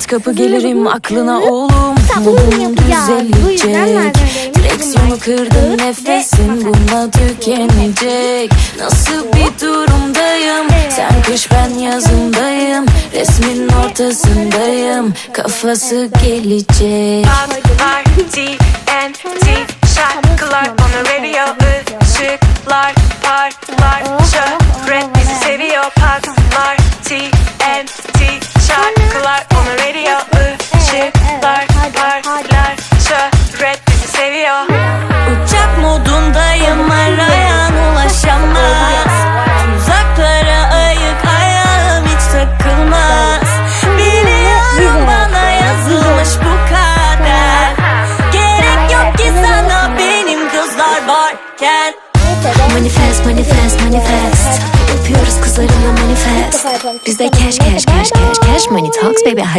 Çat kapı gelirim aklına oğlum. Tabii Modun yapacağız. Bu yüzden düzelecek Direksiyonu kırdın nefesin bununla tükenecek. Nasıl bir durumdayım? Sen kış ben yazındayım. Resmin ortasındayım. Kafası gelecek. Patlar TNT şarkılar on the radio ışıklar parlar şöhret bizi seviyor. Patlar TNT şarkılar on varken Manifest manifest manifest. Yapıyoruz kızlarımla manifest. Bizde cash cash cash cash cash money talks baby